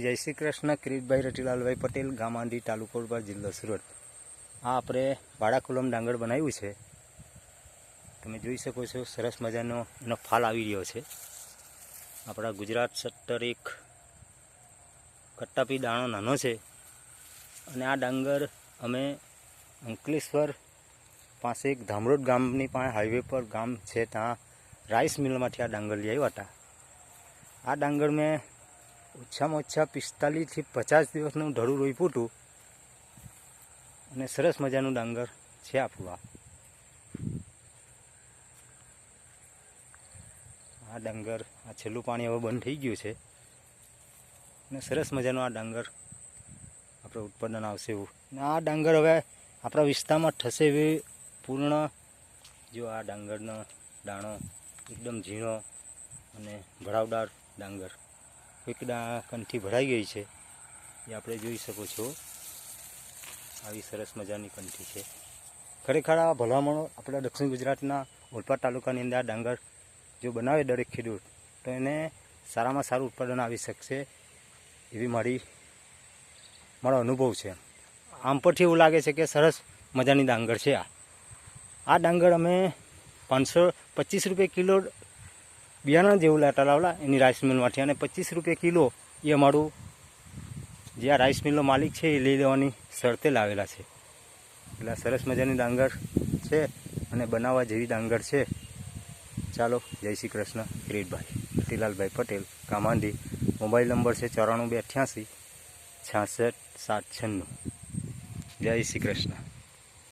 જય શ્રી કૃષ્ણ, કિરીટભાઈ રટીલાલભાઈ પટેલ, ગામાંડી તાલુકો જિલ્લો સુરત. આ આપણે ભાડાકુલમ ડાંગર બનાવ્યું છે. તમે જોઈ શકો છો, સરસ મજાનો એનો ફાલ આવી રહ્યો છે. આપણા ગુજરાત સત્તર એક કટ્ટાપી દાણો નાનો છે. અને આ ડાંગર અમે અંકલેશ્વર પાસે એક ધામરોડ ગામની પાસે હાઈવે પર ગામ છે ત્યાં રાઈસ મિલમાંથી આ ડાંગર લઈ આવ્યા હતા. આ ડાંગર મેં ઓછામાં ઓછા પિસ્તાલીસથી પચાસ દિવસનું ઢળું રોપ્યું હતું અને સરસ મજાનું ડાંગર છે આપણું આ ડાંગર, આ છેલ્લું પાણી હવે બંધ થઈ ગયું છે. અને સરસ મજાનું આ ડાંગર આપણે ઉત્પાદન આવશે એવું. આ ડાંગર હવે આપણા વિસ્તારમાં થશે એવી પૂર્ણ જો આ ડાંગરનો દાણો એકદમ ઝીણો અને ભરાવદાર ડાંગર. ડા કંઠી ભરાઈ ગઈ છે. એ આપણે જોઈ શકો છો. આવી સરસ મજાની કંઠી છે. ખરેખર આ ભલામણો આપણા દક્ષિણ ગુજરાતના ઓલપાડ તાલુકાની અંદર આ ડાંગર જો બનાવે દરેક ખેડૂત, તો એને સારામાં સારું ઉત્પાદન આવી શકશે એવી મારી, મારો અનુભવ છે. આમ પરથી એવું લાગે છે કે સરસ મજાની ડાંગર છે આ. આ ડાંગર અમે પાંચસો પચીસ રૂપિયા કિલો બિયારણ જેવું લાટા લાવલા, એની રાઈસ મિલમાંથી અને પચીસ રૂપિયા કિલો એ અમારું જે આ રાઈસ મિલનો માલિક છે એ લઈ લેવાની શરતે લાવેલા છે. એટલે સરસ મજાની ડાંગર છે અને બનાવવા જેવી ડાંગર છે. ચાલો, જય શ્રી કૃષ્ણ. કિરીટભાઈ પતિલાલભાઈ પટેલ, કામાંડી. મોબાઈલ નંબર છે ચોરાણું બે અઠ્યાસી, છાસઠ સાત છન્નું. જય શ્રી કૃષ્ણ.